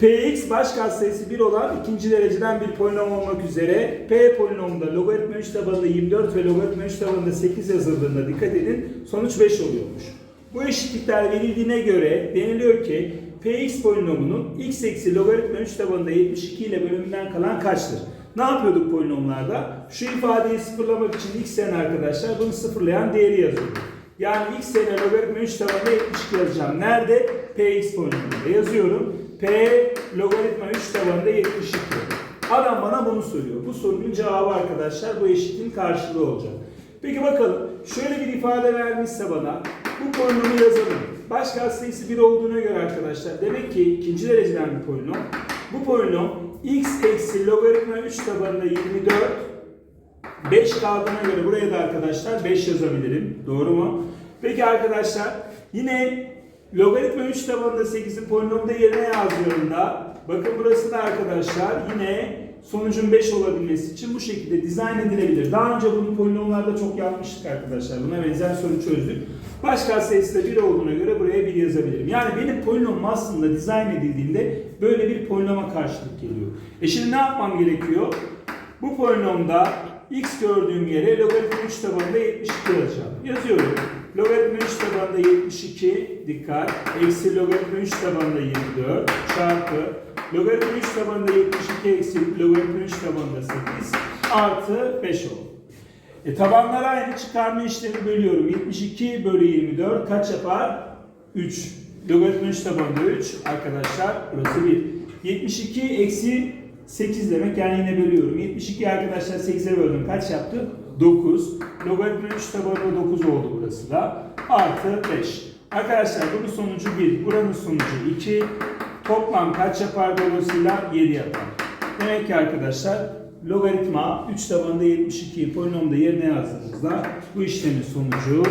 Px baş katsayısı 1 olan ikinci dereceden bir polinom olmak üzere P polinomunda logaritma 3 tabanında 24 ve logaritma 3 tabanında 8 yazıldığında dikkat edin sonuç 5 oluyormuş. Bu eşitlikler verildiğine göre deniliyor ki Px polinomunun x eksi logaritma 3 tabanında 72 ile bölümünden kalan kaçtır? Ne yapıyorduk polinomlarda? Şu ifadeyi sıfırlamak için x yerine arkadaşlar bunu sıfırlayan değeri yazıyorduk. Yani x yerine logaritma 3 tabanında 72 yazacağım. Nerede? Px polinomunda yazıyorum. P logaritma 3 tabanında 72. Adam bana bunu soruyor. Bu sorunun cevabı arkadaşlar bu eşitliğin karşılığı olacak. Peki bakalım şöyle bir ifade vermişse bana bu polinomu yazalım. Baş katsayısı 1 olduğuna göre arkadaşlar demek ki ikinci dereceden bir polinom. Bu polinom x eksi logaritma 3 tabanında 24 5 kaldığına göre buraya da arkadaşlar 5 yazabilirim. Doğru mu? Peki arkadaşlar yine logaritma 3 tabanında 8'i polinomda yerine yazdığımda bakın burası da arkadaşlar yine sonucun 5 olabilmesi için bu şekilde dizayn edilebilir. Daha önce bunu polinomlarda çok yapmıştık arkadaşlar. Buna benzer soru çözdük. Baş katsayısı da 1 olduğuna göre buraya 1 yazabilirim. Yani benim polinomum aslında dizayn edildiğinde böyle bir polinoma karşılık geliyor. E şimdi ne yapmam gerekiyor? Bu polinomda x gördüğüm yere logaritma 3 tabanında 72 yazacağım. Yazıyorum. Logaritma 3 tabanında 72 dikkat. Eksi logaritma 3 tabanında 24 çarpı logaritma 3 tabanında 72 eksi logaritma 3 tabanında 8 artı 5 oldu. E tabanlar aynı çıkarma işlemi bölüyorum. 72 bölü 24 kaç yapar? 3. Logaritma 3 tabanında 3 arkadaşlar burası 1. 72 eksi 8 demek yani yine bölüyorum. 72 arkadaşlar 8'e böldüm. Kaç yaptı? 9. Logaritma 3 tabanında 9 oldu burası da. Artı 5. Arkadaşlar bunun sonucu 1. Buranın sonucu 2. Toplam kaç yapar dolayısıyla 7 yapar. Demek ki arkadaşlar logaritma 3 tabanında 72'yi polinomda yerine yazdığımızda bu işlemin sonucu